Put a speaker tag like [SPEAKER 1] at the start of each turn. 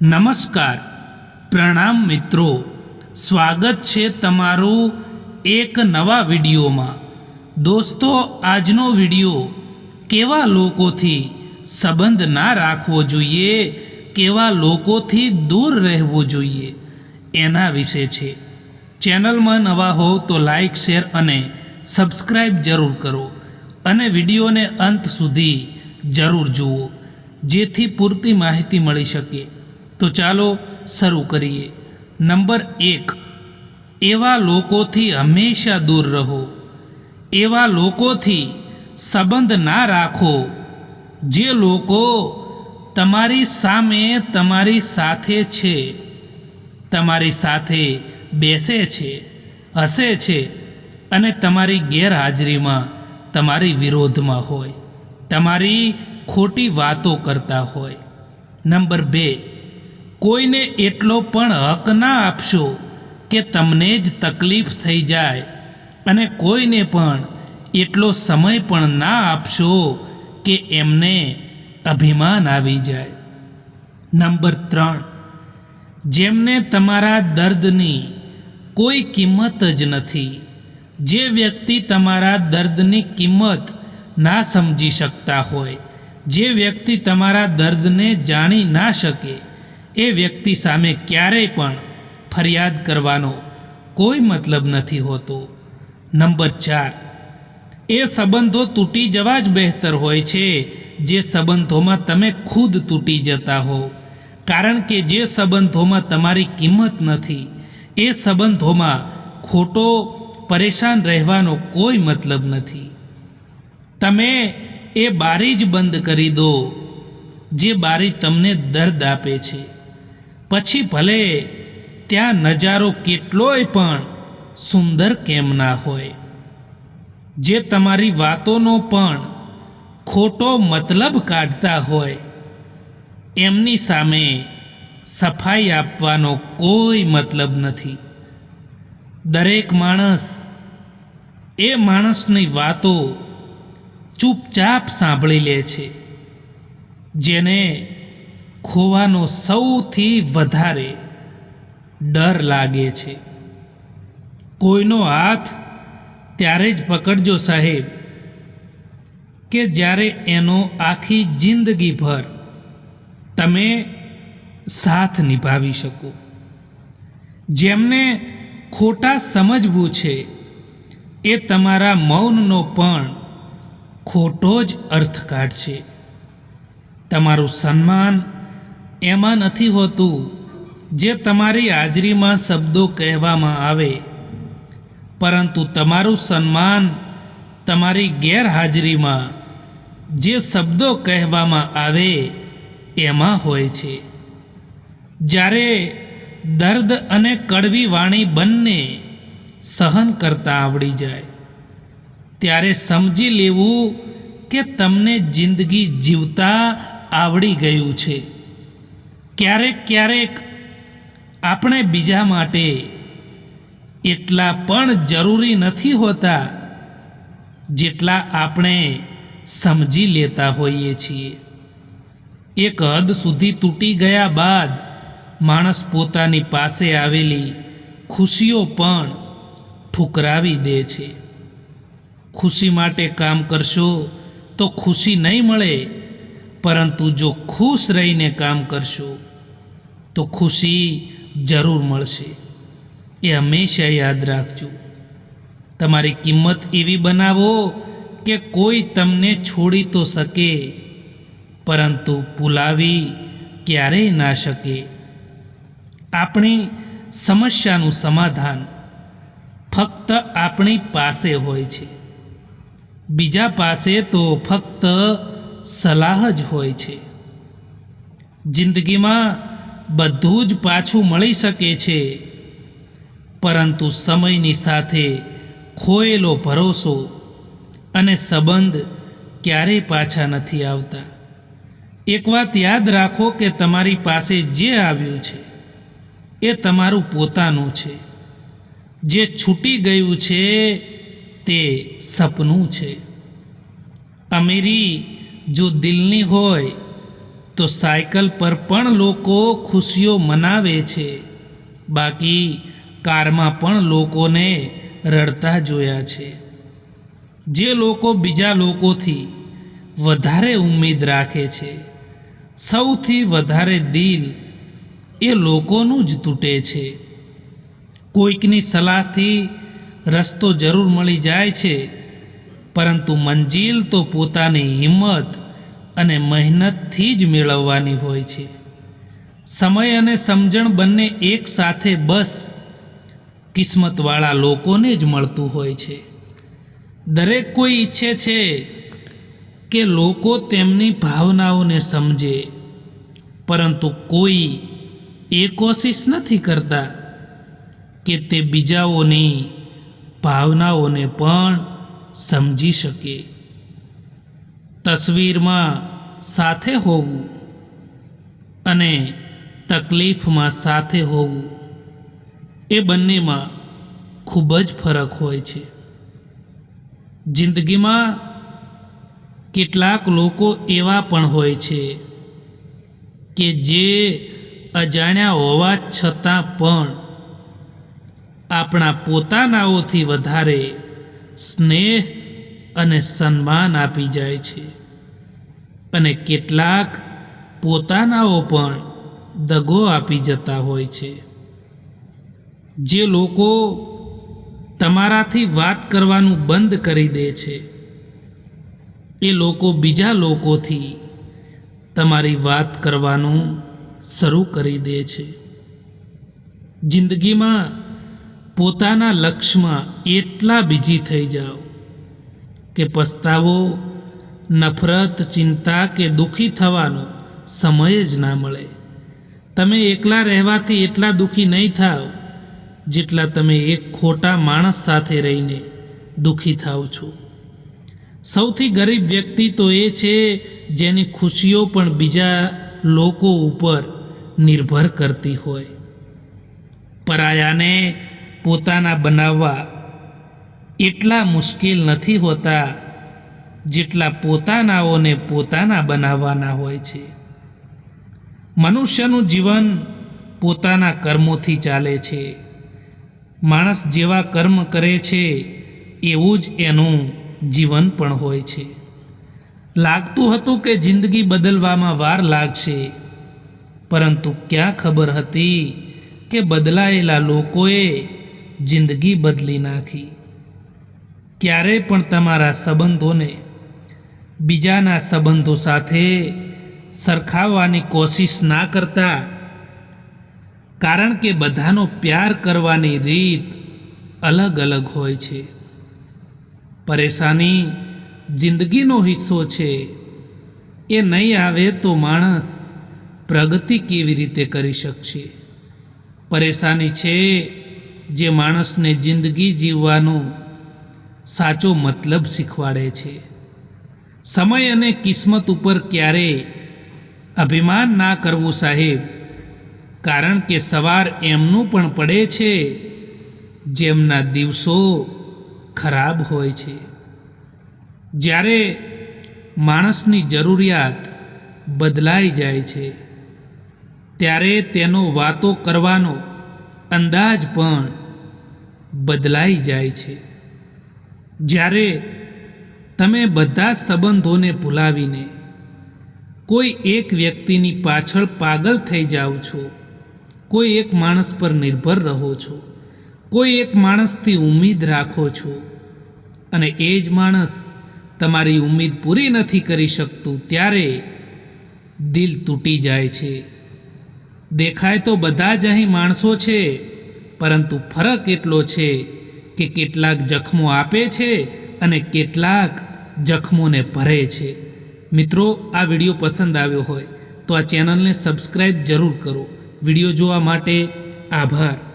[SPEAKER 1] નમસ્કાર. પ્રણામ મિત્રો. સ્વાગત છે તમારું એક નવા વિડીયોમાં. દોસ્તો, આજનો વીડિયો, કેવા લોકોથી સંબંધ ના રાખવો જોઈએ, કેવા લોકોથી દૂર રહેવું જોઈએ, એના વિશે છે. ચેનલમાં નવા હોવ તો લાઈક, શેર અને સબસ્ક્રાઈબ જરૂર કરો અને વિડીયોને અંત સુધી જરૂર જુઓ, જેથી પૂરતી માહિતી મળી શકે. તો ચાલો શરૂ કરીએ. નંબર એક. એવા લોકોથી હંમેશા દૂર રહો. એવા લોકોથી સંબંધ ના રાખો. જે લોકો તમારી સામે તમારી સાથે છે, તમારી સાથે બેસે છે, હસે છે અને તમારી ગેરહાજરીમાં, તમારી વિરોધમાં હોય, તમારી ખોટી વાતો કરતા હોય. નંબર બે. કોઈને એટલો પણ હક ના આપશો કે તમને જ તકલીફ થઈ જાય અને કોઈને પણ એટલો સમય પણ ના આપશો કે એમને અભિમાન આવી જાય. નંબર ત્રણ. જેમને તમારા દર્દની કોઈ કિંમત જ નથી, જે વ્યક્તિ તમારા દર્દની કિંમત ના સમજી શકતા હોય, જે વ્યક્તિ તમારા દર્દને જાણી ના શકે એ વ્યક્તિ સામે ક્યારેય પણ ફરિયાદ કરવાનો કોઈ મતલબ નથી હોતો. નંબર ચાર, એ સંબંધો તૂટી જવા જ બહેતર હોય છે. જે સંબંધોમાં તમે ખુદ તૂટી જતા હો. કારણ કે જે સંબંધોમાં તમારી કિંમત નથી, એ સંબંધોમાં ખોટો પરેશાન રહેવાનો કોઈ મતલબ નથી. તમે એ બારી જ બંધ કરી દો, જે બારી તમને દર્દ આપે છે. પછી ભલે ત્યાં નજારો કેટલોય પણ સુંદર કેમ ના હોય. જે તમારી વાતોનો પણ ખોટો મતલબ કાઢતા હોય, એમની સામે સફાઈ આપવાનો કોઈ મતલબ નથી. દરેક માણસ એ માણસની વાતો ચૂપચાપ સાંભળી લે છે, જેને ખોવાનો સૌથી વધારે ડર લાગે છે. કોઈનો હાથ ત્યારે જ પકડજો સાહેબ, કે જ્યારે એનો આખી જિંદગીભર તમે સાથ નિભાવી શકો. જેમને ખોટા સમજવું છે, એ તમારા મૌનનો પણ ખોટો જ અર્થ કાઢશે તમારું સન્માન એમાં નથી હોતું, જે તમારી હાજરીમાં શબ્દો કહેવામાં આવે. પરંતુ તમારું સન્માન તમારી ગેરહાજરીમાં જે શબ્દો કહેવામાં આવે, એમાં હોય છે. જ્યારે દર્દ અને કડવી વાણી બંને સહન કરતા આવડી જાય, ત્યારે સમજી લેવું કે તમને જિંદગી જીવતા આવડી ગયું છે. ક્યારેક ક્યારેક આપણે બીજા માટે એટલા પણ જરૂરી નથી હોતા જેટલા આપણે સમજી લેતા હોઈએ છીએ. એક હદ સુધી તૂટી ગયા બાદ માણસ પોતાની પાસે આવેલી ખુશીઓ પણ ઠુકરાવી દે છે. ખુશી માટે કામ કરશો તો ખુશી નહીં મળે, પરંતુ જો ખુશ રહીને કામ કરશો તો ખુશી જરૂર મળશે. એ હંમેશા યાદ રાખજો. તમારી કિંમત એવી બનાવો કે કોઈ તમને છોડી તો શકે, પરંતુ ભૂલાવી ક્યારેય ના શકે. આપણી સમસ્યાનું સમાધાન ફક્ત આપણી પાસે હોય છે. બીજા પાસે તો ફક્ત સલાહ જ હોય છે. જિંદગીમાં બધું જ પાછું મળી શકે છે. પરંતુ સમયની સાથે ખોયેલો ભરોસો અને સંબંધ ક્યારેય પાછા નથી આવતા. એક વાત યાદ રાખો કે તમારી પાસે જે આવ્યું છે, એ તમારું પોતાનું છે. જે છૂટી ગયું છે, તે સપનું છે. અમીરી, જો દિલની હોય તો સાયકલ પર પણ લોકો ખુશીઓ મનાવે છે. બાકી કારમાં પણ લોકોને રડતા જોયા છે. જે લોકો બીજા લોકોથી વધારે ઉમ્મીદ રાખે છે, સૌથી વધારે દિલ એ લોકોનું જ તૂટે છે. કોઈકની સલાહથી રસ્તો જરૂર મળી જાય છે, પરંતુ મંજિલ તો પોતાની હિંમત અને મહેનતથી જ મેળવવાની હોય છે. સમય અને સમજણ બંને એક સાથે બસ કિસ્મતવાળા લોકોને જ મળતું હોય છે. દરેક કોઈ ઈચ્છે છે કે લોકો તેમની ભાવનાઓને સમજે, પરંતુ કોઈ એ કોશિશ નથી કરતા કે તે બીજાઓની ભાવનાઓને પણ સમજી શકે. તસવીરમાં સાથે હોવું અને તકલીફમાં સાથે હોવું એ બંનેમાં ખૂબ જ ફરક હોય છે. જિંદગીમાં કેટલાક લોકો એવા પણ હોય છે કે જે અજાણ્યા હોવા છતાં પણ આપણા પોતાનાઓથી વધારે સ્નેહ અને સન્માન આપી જાય છે. અને કેટલાક પોતાનાઓ પણ દગો આપી જતા હોય છે. જે લોકો તમારાથી વાત કરવાનું બંધ કરી દે છે. એ લોકો બીજા લોકોથી તમારી વાત કરવાનું શરૂ કરી દે છે. જિંદગીમાં પોતાના લક્ષ્યમાં એટલા બીજી થઈ જાઓ કે પસ્તાવો નફરત, ચિંતા કે દુઃખી થવાનો સમય જ ના મળે. તમે એકલા રહેવાથી એટલા દુઃખી નહીં થાવ જેટલા તમે એક ખોટા માણસ સાથે રહીને દુઃખી થાવ છો. સૌથી ગરીબ વ્યક્તિ તો એ છે જેની ખુશીઓ પણ બીજા લોકો ઉપર નિર્ભર કરતી હોય. પરાયાને પોતાના બનાવવા એટલા મુશ્કેલ નથી હોતા જેટલા પોતાનાઓને પોતાના બનાવવાના હોય છે. મનુષ્યનું જીવન પોતાના કર્મોથી ચાલે છે. માણસ જેવા કર્મ કરે છે, એવું જ એનું જીવન પણ હોય છે. લાગતું હતું કે જિંદગી બદલવામાં વાર લાગશે, પરંતુ ક્યાં ખબર હતી કે બદલાયેલા લોકોએ જિંદગી બદલી નાખી. ક્યારેય પણ તમારા સંબંધોને બીજાના સંબંધો સાથે સરખાવવાની કોશિશ ના કરતા, કારણ કે બધાનો પ્યાર કરવાની રીત અલગ અલગ હોય છે. પરેશાની જિંદગીનો હિસ્સો છે. એ નહીં આવે તો માણસ પ્રગતિ કેવી રીતે કરી શકશે? પરેશાની છે જે માણસને જિંદગી જીવવાનો સાચો મતલબ શીખવાડે છે. સમય અને કિસ્મત ઉપર ક્યારેય અભિમાન ના કરવું સાહેબ? કારણ કે સવાર એમનું પણ પડે છે, જેમના દિવસો ખરાબ હોય છે. જ્યારે માણસની જરૂરિયાત બદલાઈ જાય છે, ત્યારે તેનો વાતો કરવાનો અંદાજ પણ બદલાઈ જાય છે. જ્યારે તમે બધા સંબંધોને ભૂલાવીને કોઈ એક વ્યક્તિની પાછળ પાગલ થઈ જાઓ છો, કોઈ એક માણસ પર નિર્ભર રહો છો, કોઈ એક માણસથી ઉમ્મીદ રાખો છો, અને એ જ માણસ તમારી ઉમ્મીદ પૂરી નથી કરી શકતું, ત્યારે દિલ તૂટી જાય છે. દેખાય તો બધા જ અહીં માણસો છે, પરંતુ ફરક એટલો છે કે કેટલાક જખમો આપે છે અને કેટલાક જખમોને ભરે છે. મિત્રો, આ વીડિયો પસંદ આવ્યો હોય તો આ ચેનલને સબસ્ક્રાઈબ જરૂર કરો. વીડિયો જોવા માટે આભાર.